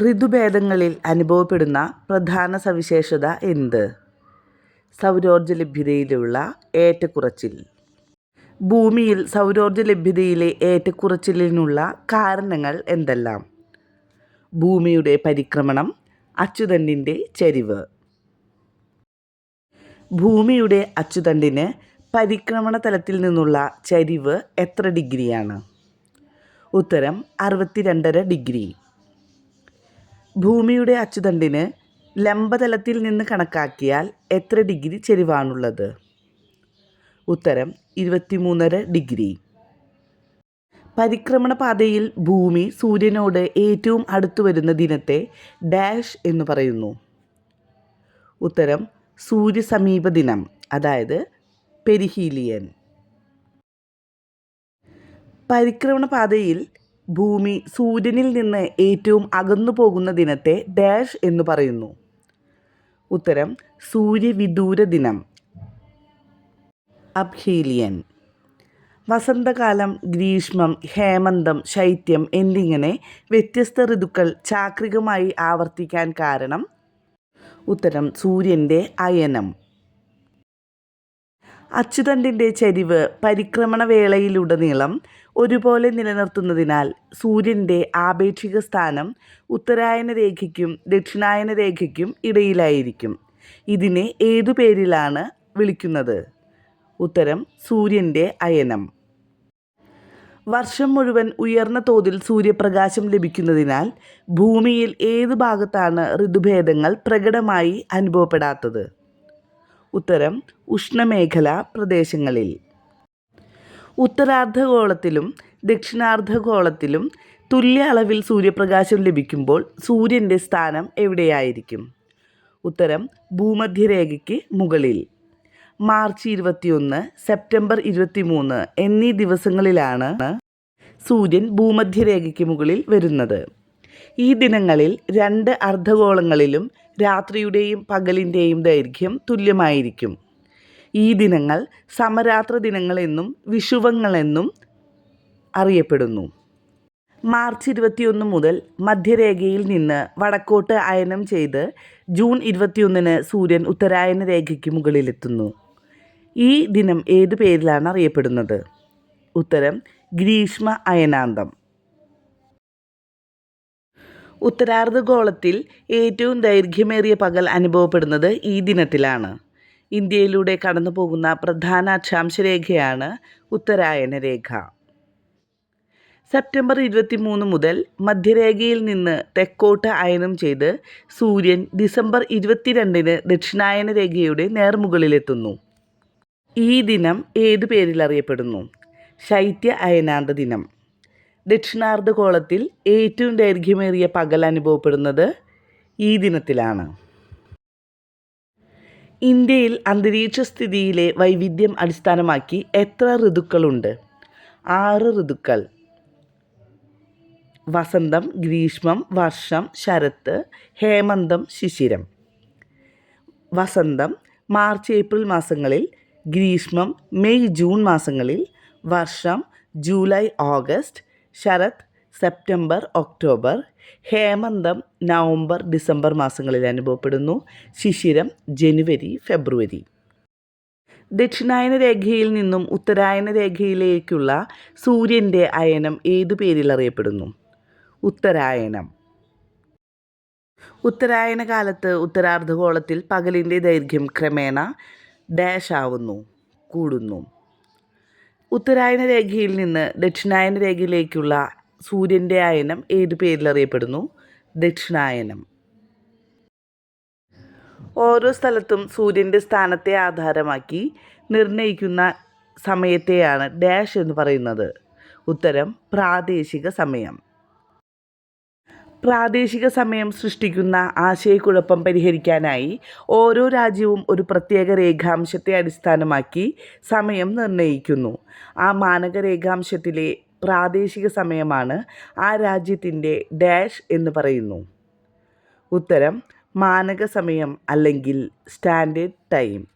ഋതുഭേദങ്ങളിൽ അനുഭവപ്പെടുന്ന പ്രധാന സവിശേഷത എന്ത്? സൗരോർജ ലഭ്യതയിലുള്ള ഏറ്റക്കുറച്ചിൽ. ഭൂമിയിൽ സൗരോർജ ലഭ്യതയിലെ ഏറ്റക്കുറച്ചിലിനുള്ള കാരണങ്ങൾ എന്തെല്ലാം? ഭൂമിയുടെ പരിക്രമണം അച്ചുതണ്ടിന്റെ ചരിവ്. ഭൂമിയുടെ അച്ചുതണ്ടിന് പരിക്രമണ തലത്തിൽ നിന്നുള്ള ചരിവ് എത്ര ഡിഗ്രിയാണ്? ഉത്തരം അറുപത്തിരണ്ടര ഡിഗ്രി. ഭൂമിയുടെ അച്ചുതണ്ടിന് ലംബതലത്തിൽ നിന്ന് കണക്കാക്കിയാൽ എത്ര ഡിഗ്രി ചെരിവാണുള്ളത്? ഉത്തരം ഇരുപത്തിമൂന്നര ഡിഗ്രി. പരിക്രമണ പാതയിൽ ഭൂമി സൂര്യനോട് ഏറ്റവും അടുത്തു വരുന്ന ദിനത്തെ ഡാഷ് എന്ന് പറയുന്നു. ഉത്തരം സൂര്യസമീപ ദിനം അതായത് പെരിഹീലിയൻ. പരിക്രമണ പാതയിൽ ഭൂമി സൂര്യനിൽ നിന്ന് ഏറ്റവും അകന്നു പോകുന്ന ദിനത്തെ ഡാഷ് എന്ന് പറയുന്നു. ഉത്തരം സൂര്യവിദൂര ദിനം. അബ്ഹീലിയൻ. വസന്തകാലം ഗ്രീഷ്മം ഹേമന്തം ശൈത്യം എന്നിങ്ങനെ വ്യത്യസ്ത ഋതുക്കൾ ചാക്രികമായി ആവർത്തിക്കാൻ കാരണം? ഉത്തരം സൂര്യന്റെ അയനം. അച്യുതണ്ടിന്റെ ചരിവ് പരിക്രമണ വേളയിലുടനീളം ഒരുപോലെ നിലനിർത്തുന്നതിനാൽ സൂര്യന്റെ ആപേക്ഷിക സ്ഥാനം ഉത്തരായന രേഖയ്ക്കും ദക്ഷിണായന രേഖയ്ക്കും ഇടയിലായിരിക്കും. ഇതിനെ ഏതു പേരിലാണ് വിളിക്കുന്നത്? ഉത്തരം സൂര്യന്റെ അയനം. വർഷം മുഴുവൻ ഉയർന്ന തോതിൽ സൂര്യപ്രകാശം ലഭിക്കുന്നതിനാൽ ഭൂമിയിൽ ഏത് ഭാഗത്താണ് ഋതുഭേദങ്ങൾ പ്രകടമായി അനുഭവപ്പെടാത്തത്? ഉത്തരം ഉഷ്ണമേഖലാ പ്രദേശങ്ങളിൽ. ഉത്തരാർദ്ധഗോളത്തിലും ദക്ഷിണാർദ്ധഗോളത്തിലും തുല്യ അളവിൽ സൂര്യപ്രകാശം ലഭിക്കുമ്പോൾ സൂര്യന്റെ സ്ഥാനം എവിടെയായിരിക്കും? ഉത്തരം ഭൂമധ്യരേഖയ്ക്ക് മുകളിൽ. മാർച്ച് ഇരുപത്തിയൊന്ന് സെപ്റ്റംബർ ഇരുപത്തിമൂന്ന് എന്നീ ദിവസങ്ങളിലാണ് സൂര്യൻ ഭൂമധ്യരേഖയ്ക്ക് മുകളിൽ വരുന്നത്. ഈ ദിനങ്ങളിൽ രണ്ട് അർദ്ധഗോളങ്ങളിലും രാത്രിയുടെയും പകലിന്റെയും ദൈർഘ്യം തുല്യമായിരിക്കും. ഈ ദിനങ്ങൾ സമരാത്ര ദിനങ്ങളെന്നും വിഷുവങ്ങളെന്നും അറിയപ്പെടുന്നു. മാർച്ച് ഇരുപത്തിയൊന്ന് മുതൽ മധ്യരേഖയിൽ നിന്ന് വടക്കോട്ട് അയനം ചെയ്ത് ജൂൺ ഇരുപത്തിയൊന്നിന് സൂര്യൻ ഉത്തരായന രേഖയ്ക്ക് മുകളിലെത്തുന്നു. ഈ ദിനം ഏത് പേരിലാണ് അറിയപ്പെടുന്നത്? ഉത്തരം ഗ്രീഷ്മ അയനാന്തം. ഉത്തരാർദ്ധഗോളത്തിൽ ഏറ്റവും ദൈർഘ്യമേറിയ പകൽ അനുഭവപ്പെടുന്നത് ഈ ദിനത്തിലാണ്. ഇന്ത്യയിലൂടെ കടന്നു പോകുന്ന പ്രധാന അക്ഷാംശരേഖയാണ് ഉത്തരായന രേഖ സെപ്റ്റംബർ ഇരുപത്തിമൂന്ന് മുതൽ മധ്യരേഖയിൽ നിന്ന് തെക്കോട്ട് അയനം ചെയ്ത് സൂര്യൻ ഡിസംബർ ഇരുപത്തിരണ്ടിന് ദക്ഷിണായന രേഖയുടെ നേർമുകളിലെത്തുന്നു. ഈ ദിനം ഏതു പേരിൽ അറിയപ്പെടുന്നു? ശൈത്യ അയനാന്ത ദിനം. ദക്ഷിണാർദ്ധഗോളത്തിൽ ഏറ്റവും ദൈർഘ്യമേറിയ പകൽ അനുഭവപ്പെടുന്നത് ഈ ദിനത്തിലാണ്. ഇന്ത്യയിൽ അന്തരീക്ഷ സ്ഥിതിയിലെ വൈവിധ്യം അടിസ്ഥാനമാക്കി എത്ര ഋതുക്കളുണ്ട്? ആറ് ഋതുക്കൾ. വസന്തം ഗ്രീഷ്മം വർഷം ശരത്ത് ഹേമന്തം ശിശിരം. വസന്തം മാർച്ച് ഏപ്രിൽ മാസങ്ങളിൽ ഗ്രീഷ്മം മെയ് ജൂൺ മാസങ്ങളിൽ വർഷം ജൂലൈ ഓഗസ്റ്റ് ശരത് സെപ്റ്റംബർ ഒക്ടോബർ ഹേമന്തം നവംബർ ഡിസംബർ മാസങ്ങളിൽ അനുഭവപ്പെടുന്നു. ശിശിരം ജനുവരി ഫെബ്രുവരി. ദക്ഷിണായന രേഖയിൽ നിന്നും ഉത്തരായന രേഖയിലേക്കുള്ള സൂര്യന്റെ അയനം ഏതു പേരിൽ അറിയപ്പെടുന്നു? ഉത്തരായനം. ഉത്തരായന കാലത്ത് ഉത്തരാർദ്ധഗോളത്തിൽ പകലിന്റെ ദൈർഘ്യം ക്രമേണ ഡാഷ് ആവുന്നു കൂടുന്നു. ഉത്തരായന രേഖയിൽ നിന്ന് ദക്ഷിണായന രേഖയിലേക്കുള്ള സൂര്യന്റെ അയനം ഏത് പേരിൽ അറിയപ്പെടുന്നു? ദക്ഷിണായനം. ഓരോ സ്ഥലത്തും സൂര്യന്റെ സ്ഥാനത്തെ ആധാരമാക്കി നിർണയിക്കുന്ന സമയത്തെയാണ് ഡാഷ് എന്ന് പറയുന്നത്. ഉത്തരം പ്രാദേശിക സമയം. പ്രാദേശിക സമയം സൃഷ്ടിക്കുന്ന ആശയക്കുഴപ്പം പരിഹരിക്കാനായി ഓരോ രാജ്യവും ഒരു പ്രത്യേക രേഖാംശത്തെ അടിസ്ഥാനമാക്കി സമയം നിർണയിക്കുന്നു. ആ മാനക രേഖാംശത്തിലെ പ്രാദേശിക സമയമാണ്. ആ രാജ്യത്തിന്റെ ഡാഷ് എന്ന് പറയുന്നു. ഉത്തരം മാനക സമയം അല്ലെങ്കിൽ സ്റ്റാൻഡേർഡ് ടൈം.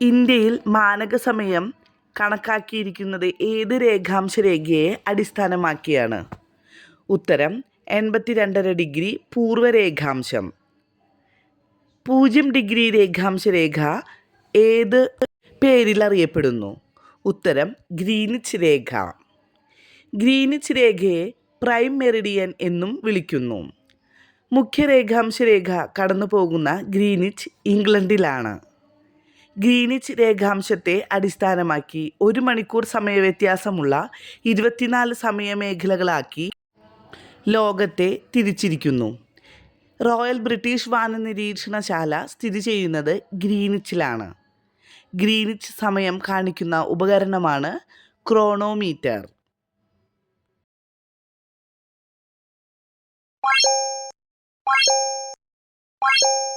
ഇന്ത്യയിൽ മാനക സമയം കണക്കാക്കിയിരിക്കുന്നത് ഏത് രേഖാംശ രേഖയെ അടിസ്ഥാനമാക്കിയാണ്? ഉത്തരം എൺപത്തി രണ്ടര ഡിഗ്രി പൂർവരേഖാംശം. പൂജ്യം ഡിഗ്രി രേഖാംശ രേഖ ഏത് പേരിൽ അറിയപ്പെടുന്നു ഉത്തരം ഗ്രീനിച്ച് രേഖ. ഗ്രീനിച്ച് രേഖയെ പ്രൈം മെറിഡിയൻ എന്നും വിളിക്കുന്നു. മുഖ്യ രേഖാംശ രേഖ കടന്നു പോകുന്ന ഗ്രീനിച്ച് ഇംഗ്ലണ്ടിലാണ്. ഗ്രീനിച്ച് രേഖാംശത്തെ അടിസ്ഥാനമാക്കി ഒരു മണിക്കൂർ സമയവ്യത്യാസമുള്ള ഇരുപത്തിനാല് സമയമേഖലകളാക്കി ലോകത്തെ തിരിച്ചിരിക്കുന്നു. റോയൽ ബ്രിട്ടീഷ് വാനനിരീക്ഷണശാല സ്ഥിതി ചെയ്യുന്നത് ഗ്രീനിച്ചിലാണ്. ഗ്രീനിച്ച് സമയം കാണിക്കുന്ന ഉപകരണമാണ് ക്രോണോമീറ്റർ Thank you.